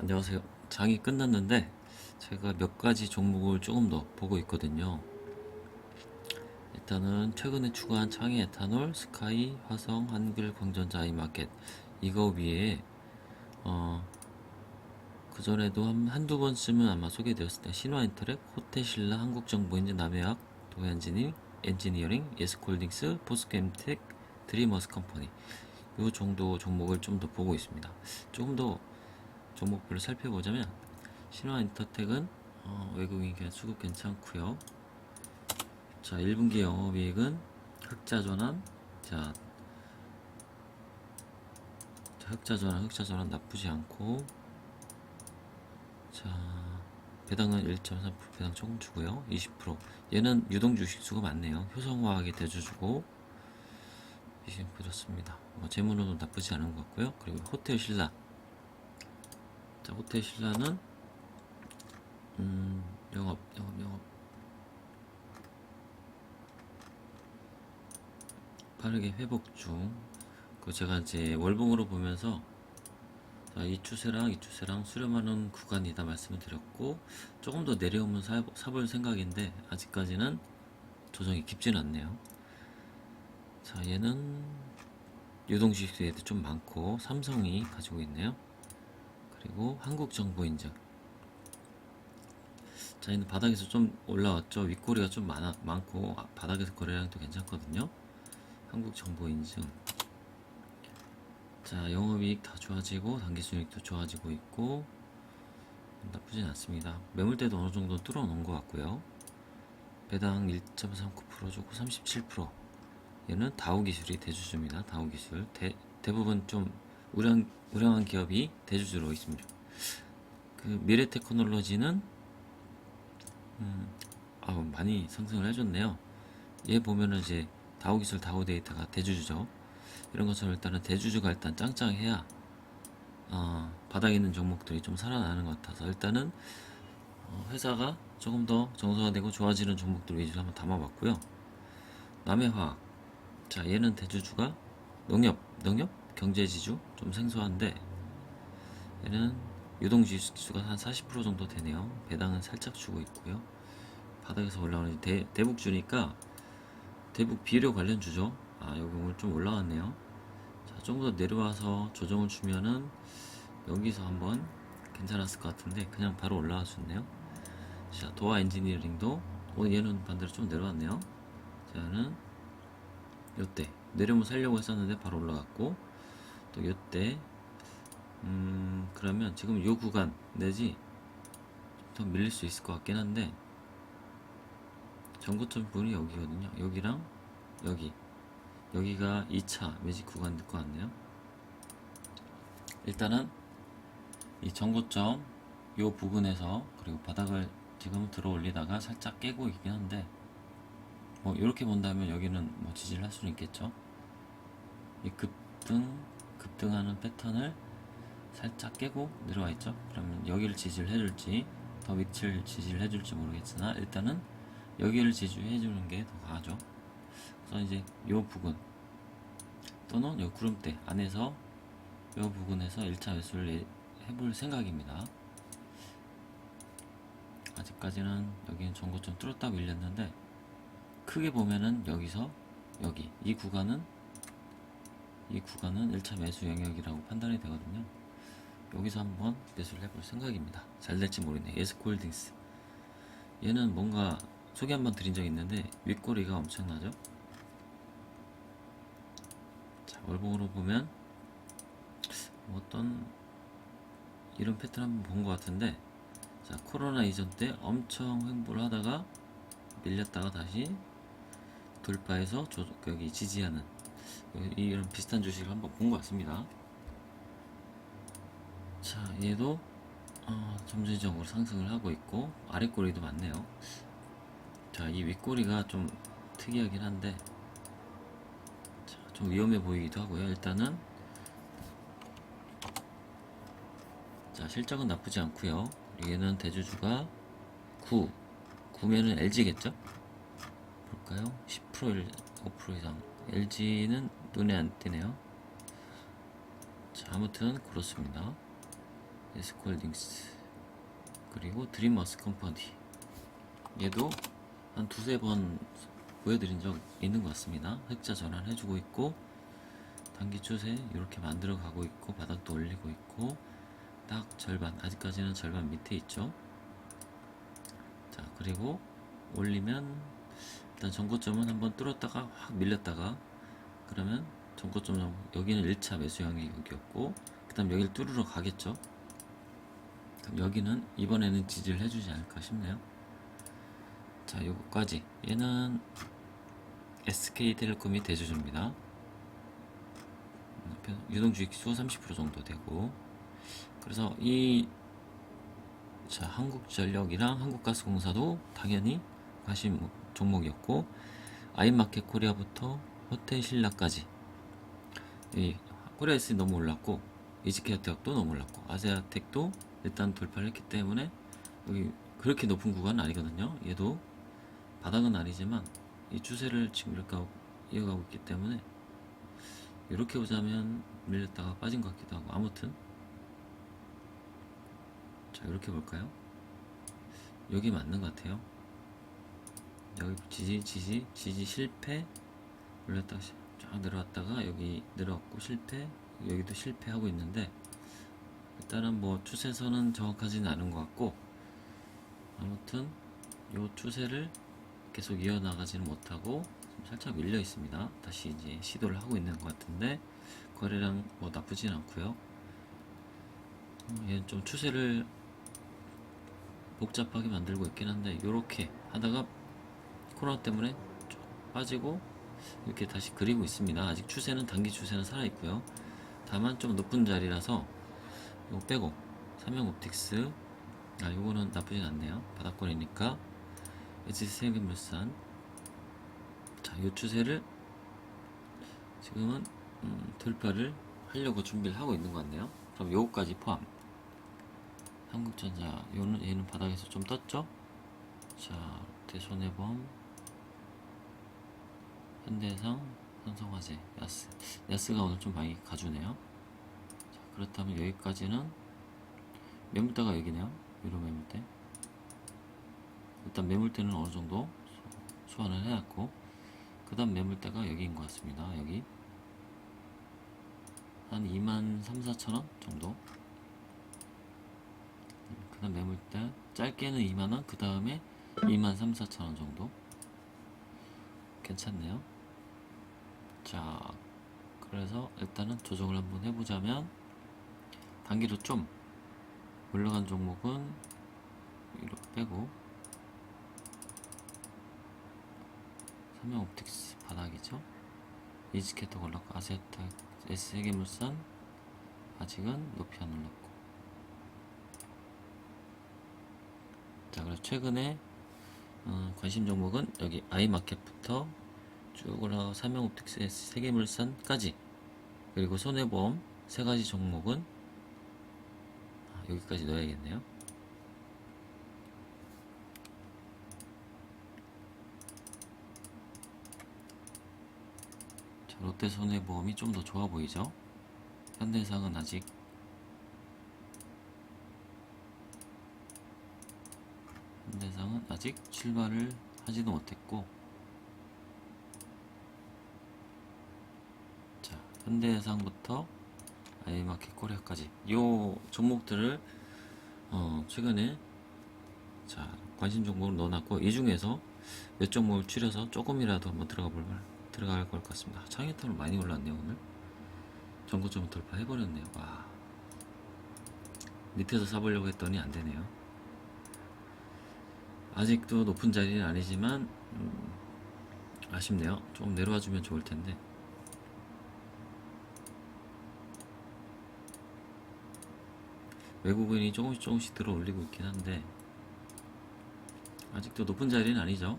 안녕하세요. 장이 끝났는데 제가 몇 가지 종목을 조금 더 보고 있거든요. 일단은 최근에 추가한 창의 에탄올, 스카이, 화성, 한글, 광전자, 아이마켓 이거 위에 어, 그 전에도 한, 한두 번쯤은 아마 소개되었을 때 신화인터랙, 호텔신라, 한국정보인지, 남해학, 도현진이, 엔지니어링, 예스콜딩스, 포스캠텍, 드리머스 컴퍼니 요 정도 종목을 좀 더 보고 있습니다. 조금 더 종목별로 살펴보자면 신화 인터텍은 어, 외국인 수급 괜찮고요. 자, 1분기 영업이익은 흑자 전환. 자, 자, 흑자 전환, 흑자 전환 나쁘지 않고. 자, 배당은 1.3% 배당 조금 주고요. 20%. 얘는 유동 주식 수가 많네요. 효성화학이 대주주고 20% 그렇습니다. 뭐 재무로는 나쁘지 않은 것 같고요. 그리고 호텔 신라. 자, 호텔 신라는 음, 영업, 영업, 영업. 빠르게 회복 중. 그 제가 이제 월봉으로 보면서 자, 이 추세랑 이 추세랑 수렴하는 구간이다 말씀을 드렸고 조금 더 내려오면 사, 사볼 생각인데 아직까지는 조정이 깊지는 않네요. 자, 얘는 유동주식도 좀 많고 삼성이 가지고 있네요. 그리고 한국 정보 인증. 자, 얘는 바닥에서 좀 올라왔죠. 윗꼬리가 좀 많아, 많고 아, 바닥에서 거래량도 괜찮거든요. 한국 정보 인증. 자, 영업이익 다 좋아지고 단기순이익도 좋아지고 있고 나쁘진 않습니다. 매물대도 어느 정도 뚫어놓은 것 같고요. 배당 1.39% 주고 37%. 얘는 다우 기술이 대주주입니다. 다우 기술 대, 대부분 좀 우량 우량한 기업이 대주주로 있습니다. 그 미래 테크놀로지는 음, 아우 많이 상승을 해줬네요. 얘 보면은 이제 다우 기술 다우 데이터가 대주주죠. 이런 것처럼 일단은 대주주가 일단 짱짱해야 어, 바닥에 있는 종목들이 좀 살아나는 것 같아서 일단은 어, 회사가 조금 더 정상화되고 좋아지는 종목들 위주로 한번 담아봤고요. 남해화학 자 얘는 대주주가 농협 농협 경제지주 좀 생소한데 얘는 유동지수가 한 40% 정도 되네요. 배당은 살짝 주고 있고요. 바닥에서 올라오는 대, 대북 주니까 대북 비료 관련 주죠. 아 여기 오늘 좀 올라왔네요. 자 조금 더 내려와서 조정을 주면은 여기서 한번 괜찮았을 것 같은데 그냥 바로 올라와 줬네요. 자 도화 엔지니어링도 오늘 얘는 반대로 좀 내려왔네요. 자 얘는 요때 내려면 살려고 했었는데 바로 올라갔고 또 요때. 음 그러면 지금 요 구간 내지 더 밀릴 수 있을 것 같긴 한데. 전고점 부분이 여기거든요. 여기랑 여기. 여기가 2차 매직 구간 될 것 같네요. 일단은 이 전고점 요 부분에서 그리고 바닥을 지금 들어 올리다가 살짝 깨고 있긴 한데 뭐 이렇게 본다면 여기는 뭐 지지를 할 수는 있겠죠. 이 급등 급등하는 패턴을 살짝 깨고 내려와 있죠. 그러면 여기를 지지를 해줄지 더 밑을 지지를 해줄지 모르겠으나 일단은 여기를 지지해 주는 게 더 강하죠. 그래서 이제 요 부분 또는 요 구름대 안에서 요 부분에서 1차 매수를 해- 해볼 생각입니다. 아직까지는 여기는 전고점 뚫었다 밀렸는데 크게 보면은 여기서 여기 이 구간은 이 구간은 1차 매수 영역이라고 판단이 되거든요. 여기서 한번 매수를 해볼 생각입니다. 잘 될지 모르겠네. 에스콜딩스. 얘는 뭔가 소개 한번 드린 적 있는데 윗꼬리가 엄청나죠? 자, 월봉으로 보면 어떤 이런 패턴 한번 본 것 같은데 자 코로나 이전 때 엄청 횡보를 하다가 밀렸다가 다시 돌파해서 조, 여기 지지하는 이런 비슷한 주식을 한번 본 것 같습니다. 자 얘도 어, 점진적으로 상승을 하고 있고 아래 꼬리도 많네요. 자 이 윗꼬리가 좀 특이하긴 한데 자, 좀 위험해 보이기도 하고요. 일단은 자 실적은 나쁘지 않고요. 얘는 대주주가 9 9면은 LG겠죠? 볼까요? 10% 5% 이상 LG는 눈에 안 띄네요. 자 아무튼 그렇습니다. 에스콜딩스 그리고 드림머스 컴퍼니 얘도 한 두세 번 보여드린 적 있는 것 같습니다. 흑자 전환 해주고 있고 단기 추세 이렇게 만들어 가고 있고 바닥도 올리고 있고 딱 절반 아직까지는 절반 밑에 있죠. 자 그리고 올리면 일단 전고점은 한번 뚫었다가 확 밀렸다가 그러면 전고점 여기는 1차 매수 영역이었고 그 다음 여기를 뚫으러 가겠죠. 그럼 여기는 이번에는 지지를 해주지 않을까 싶네요. 자, 요거까지. 얘는 SK텔레콤이 대주주입니다. 유동주익 수30% 정도 되고. 그래서 이, 자, 한국전력이랑 한국가스공사도 당연히 관심 종목이었고, 아이마켓 코리아부터 호텔 신라까지. 이 코리아에스 너무 올랐고, 이지케어텍도 너무 올랐고, 아세아텍도 일단 돌파를 했기 때문에 여기 그렇게 높은 구간은 아니거든요. 얘도 바닥은 아니지만 이 추세를 지금 이렇게 이어가고 있기 때문에 이렇게 보자면 밀렸다가 빠진 것 같기도 하고 아무튼 자 이렇게 볼까요? 여기 맞는 것 같아요. 여기 지지 지지 지지 실패 올렸다가 시- 쫙 내려왔다가 여기 내려왔고 실패 여기도 실패하고 있는데 일단은 뭐 추세선은 정확하지는 않은 것 같고 아무튼 요 추세를 계속 이어나가지는 못하고 살짝 밀려 있습니다. 다시 이제 시도를 하고 있는 것 같은데 거래량 뭐 나쁘진 않고요. 어, 얘는 좀 추세를 복잡하게 만들고 있긴 한데 요렇게 하다가 코로나 때문에 쭉 빠지고 이렇게 다시 그리고 있습니다. 아직 추세는 단기 추세는 살아 있고요. 다만 좀 높은 자리라서 이거 빼고 삼양옵틱스 아 요거는 나쁘진 않네요. 바닥권이니까 SC생금물산. 자요 추세를 지금은 음, 돌파를 하려고 준비를 하고 있는 것 같네요. 그럼 요거까지 포함. 한국전자 요는 얘는 바닥에서 좀 떴죠? 자 대손해보험 현대상 삼성화재 야스 야스가 오늘 좀 많이 가주네요 자, 그렇다면 여기까지는 매물대가 여기네요. 이런 매물대. 일단 매물대는 어느 정도 소- 소환을 해놨고, 그 다음 매물대가 여기인 것 같습니다. 여기. 한 2만 3, 4천 원 정도. 그 다음 매물대. 짧게는 2만 원, 그 다음에 2만 3, 4천 원 정도. 괜찮네요. 자, 그래서 일단은 조정을 한번 해보자면, 단기로 좀 올라간 종목은 이렇게 빼고 삼양 옵틱스 바닥이죠? 이지케터 올랐고 아세타 S세계물산 아직은 높이 안 올랐고. 자 그래서 최근에 어, 관심 종목은 여기 아이마켓부터 쭉 올라가 삼양옵틱스 S세계물산까지 그리고 손해보험 세 가지 종목은 아, 여기까지 넣어야겠네요. 자, 롯데 손해보험이 좀 더 좋아 보이죠? 현대상은 아직 현대상은 아직 출발을 하지도 못했고 자 현대상부터 아이마켓 코리아까지 요 종목들을 어 최근에 자 관심 종목을 넣어놨고 이 중에서 몇 종목을 추려서 조금이라도 한번 들어가 볼 들어갈 것 같습니다. 창의탑을 많이 올랐네요 오늘 전고점 돌파해 버렸네요. 와 밑에서 사보려고 했더니 안 되네요. 아직도 높은 자리는 아니지만 음, 아쉽네요. 좀 내려와 주면 좋을 텐데. 외국인이 조금씩 조금씩 들어 올리고 있긴 한데 아직도 높은 자리는 아니죠.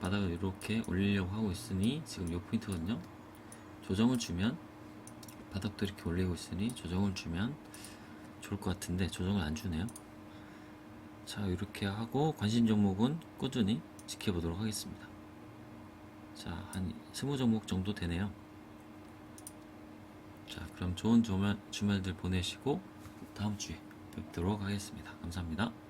바닥을 이렇게 올리려고 하고 있으니 지금 요 포인트거든요. 조정을 주면 바닥도 이렇게 올리고 있으니 조정을 주면 좋을 것 같은데 조정을 안 주네요. 자 이렇게 하고 관심 종목은 꾸준히 지켜보도록 하겠습니다. 자한 20종목 정도 되네요. 자 그럼 좋은 주말, 주말들 보내시고 다음 주에 뵙도록 하겠습니다. 감사합니다.